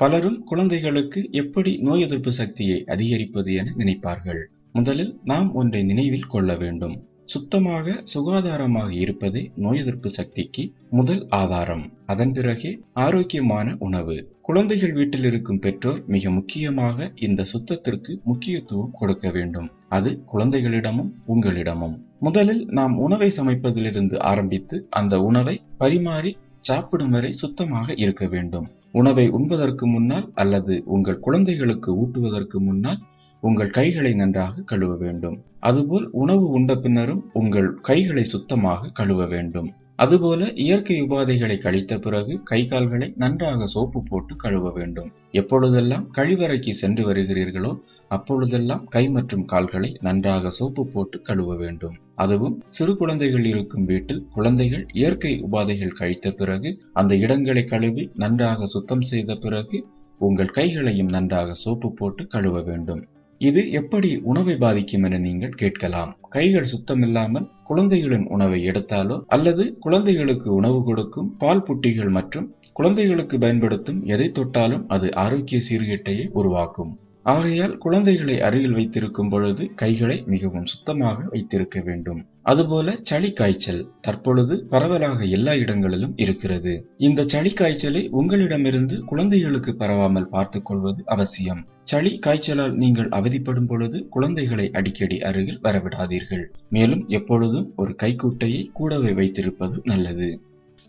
பலரும் குழந்தைகளுக்கு எப்படி நோய் எதிர்ப்பு சக்தியை அதிகரிப்பது என நினைப்பார்கள். முதலில் நாம் ஒன்றை நினைவில் கொள்ள வேண்டும். சுத்தமாக சுகாதாரமாக இருப்பதே நோய் எதிர்ப்பு சக்திக்கு முதல் ஆதாரம். அதன் பிறகே ஆரோக்கியமான உணவு. குழந்தைகள் வீட்டில் இருக்கும் பெற்றோர் மிக முக்கியமாக இந்த சுத்தத்திற்கு முக்கியத்துவம் கொடுக்க வேண்டும். அது குழந்தைகளிடமும் உங்களிடமும். முதலில் நாம் உணவை சமைப்பதிலிருந்து ஆரம்பித்து அந்த உணவை பரிமாறி சாப்பிடும் வரை சுத்தமாக இருக்க வேண்டும். உணவை உண்பதற்கு முன்னால் அல்லது உங்கள் குழந்தைகளுக்கு ஊட்டுவதற்கு முன்னால் உங்கள் கைகளை நன்றாக கழுவ வேண்டும். அதுபோல் உணவு உண்ட பின்னரும் உங்கள் கைகளை சுத்தமாக கழுவ வேண்டும். அதுபோல இயற்கை உபாதைகளை கழித்த பிறகு கை கால்களை நன்றாக சோப்பு போட்டு கழுவ வேண்டும். எப்பொழுதெல்லாம் கழிவறைக்கு சென்று வருகிறீர்களோ அப்பொழுதெல்லாம் கை மற்றும் கால்களை நன்றாக சோப்பு போட்டு கழுவ வேண்டும். அதுவும் சிறு குழந்தைகள் இருக்கும் வீட்டில் குழந்தைகள் இயற்கை உபாதைகள் கழித்த பிறகு அந்த இடங்களை கழுவி நன்றாக சுத்தம் செய்த பிறகு உங்கள் கைகளையும் நன்றாக சோப்பு போட்டு கழுவ வேண்டும். இது எப்படி உணவை பாதிக்கும் என நீங்கள் கேட்கலாம். கைகள் சுத்தமில்லாமல் குழந்தைகளின் உணவை எடுத்தாலோ அல்லது குழந்தைகளுக்கு உணவு கொடுக்கும் பால் புட்டிகள் மற்றும் குழந்தைகளுக்கு பயன்படுத்தும் எதை தொட்டாலும் அது ஆரோக்கிய சீர்கேட்டையை உருவாக்கும். ஆகையால் குழந்தைகளை அருகில் வைத்திருக்கும் பொழுது கைகளை மிகவும் சுத்தமாக வைத்திருக்க வேண்டும். அதுபோல சளி காய்ச்சல் தற்பொழுது பரவலாக எல்லா இடங்களிலும் இருக்கிறது. இந்த சளி காய்ச்சலை உங்களிடமிருந்து குழந்தைகளுக்கு பரவாமல் பார்த்துக் கொள்வது அவசியம். சளி காய்ச்சலால் நீங்கள் அவதிப்படும் பொழுது குழந்தைகளை அடிக்கடி அருகில் வரவிடாதீர்கள். மேலும் எப்பொழுதும் ஒரு கைக்குட்டையை கூடவே வைத்திருப்பது நல்லது.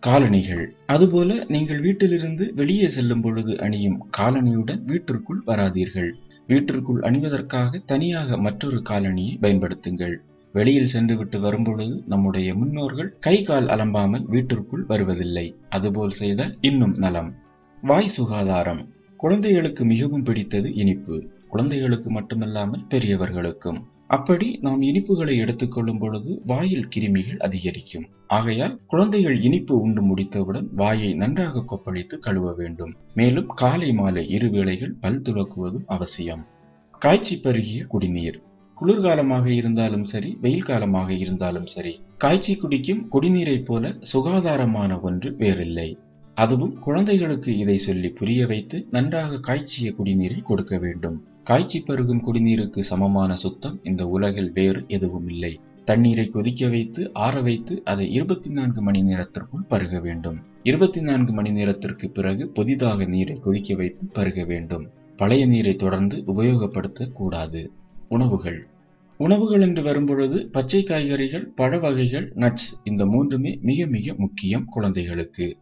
காலணிகள். அதுபோல நீங்கள் வீட்டிலிருந்து வெளியே செல்லும் பொழுது அணியும் காலணியுடன் வீட்டிற்குள் வராதீர்கள். வீட்டிற்குள் அணிவதற்காக தனியாக மற்றொரு காலணியை பயன்படுத்துங்கள். வெளியில் சென்றுவிட்டு வரும்பொழுது நம்முடைய முன்னோர்கள் கை கால் அலம்பாமல் வீட்டிற்குள் வருவதில்லை. அதுபோல் செய்தால் இன்னும் நலம். வாய் சுகாதாரம். குழந்தைகளுக்கு மிகவும் பிடித்தது இனிப்பு. குழந்தைகளுக்கு மட்டுமல்லாமல் பெரியவர்களுக்கும். அப்படி நாம் இனிப்புகளை எடுத்துக்கொள்ளும் பொழுது வாயில் கிருமிகள் அதிகரிக்கும். ஆகையால் குழந்தைகள் இனிப்பு உண்டு முடித்தவுடன் வாயை நன்றாக கொப்பளித்து கழுவ வேண்டும். மேலும் காலை மாலை இரு வேளைகள் பல் துலக்குவதும் அவசியம். காய்ச்சி பருகிய குடிநீர். குளிர்காலமாக இருந்தாலும் சரி வெயில் காலமாக இருந்தாலும் சரி காய்ச்சி குடிக்கும் குடிநீரைப் போல சுகாதாரமான ஒன்று வேறில்லை. அதுவும் குழந்தைகளுக்கு இதை சொல்லி புரிய வைத்து நன்றாக காய்ச்சிய குடிநீரை கொடுக்க வேண்டும். காய்ச்சி பருகும் குடிநீருக்கு சமமான சுத்தம் இந்த உலகில் வேறு எதுவும் இல்லை. தண்ணீரை கொதிக்க வைத்து ஆற வைத்து அதை இருபத்தி நான்கு மணி நேரத்திற்குள் பருக வேண்டும். இருபத்தி நான்கு மணி நேரத்திற்கு பிறகு புதிதாக நீரை கொதிக்க வைத்து பருக வேண்டும். பழைய நீரை தொடர்ந்து உபயோகப்படுத்த கூடாது. உணவுகள். உணவுகள் என்று வரும்பொழுது பச்சை காய்கறிகள் பழ வகைகள் நட்ஸ் இந்த மூன்றுமே மிக மிக முக்கியம் குழந்தைகளுக்கு.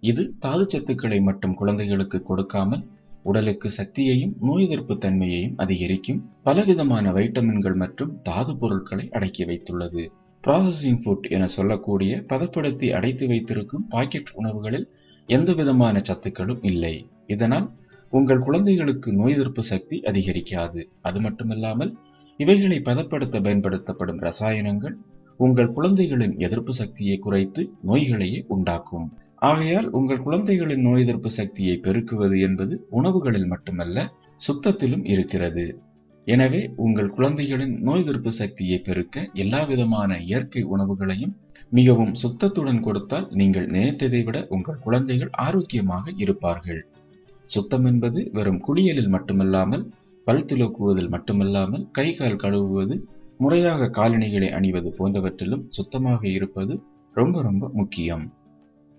இது தாது சத்துக்களை மட்டும் குழந்தைகளுக்கு கொடுக்காமல் உடலுக்கு சக்தியையும் நோய் எதிர்ப்பு தன்மையையும் அதிகரிக்கும். பலவிதமான வைட்டமின்கள் மற்றும் தாது பொருட்களை அடக்கி வைத்துள்ளது. ப்ராசஸிங் ஃபுட் என சொல்லக்கூடிய பதப்படுத்தி அடைத்து வைத்திருக்கும் பாக்கெட் உணவுகளில் எந்த விதமான சத்துக்களும் இல்லை. இதனால் உங்கள் குழந்தைகளுக்கு நோய் எதிர்ப்பு சக்தி அதிகரிக்காது. அது மட்டுமில்லாமல் இவைகளை பதப்படுத்த பயன்படுத்தப்படும் ரசாயனங்கள் உங்கள் குழந்தைகளின் எதிர்ப்பு சக்தியை குறைத்து நோய்களையே உண்டாக்கும். ஆகையால் உங்கள் குழந்தைகளின் நோய் எதிர்ப்பு சக்தியை பெருக்குவது என்பது உணவுகளில் மட்டுமல்ல சுத்தத்திலும் இருக்கிறது. எனவே உங்கள் குழந்தைகளின் நோய் எதிர்ப்பு சக்தியை பெருக்க எல்லா விதமான இயற்கை உணவுகளையும் மிகவும் சுத்தத்துடன் கொடுத்தால் நீங்கள் நினைத்ததை விட உங்கள் குழந்தைகள் ஆரோக்கியமாக இருப்பார்கள். சுத்தம் என்பது வெறும் குளியலில் மட்டுமல்லாமல் பல் துலக்குவதில் மட்டுமல்லாமல் கை கால் கழுவுவது முறையாக காலணிகளை அணிவது போன்றவற்றிலும் சுத்தமாக இருப்பது ரொம்ப ரொம்ப முக்கியம்.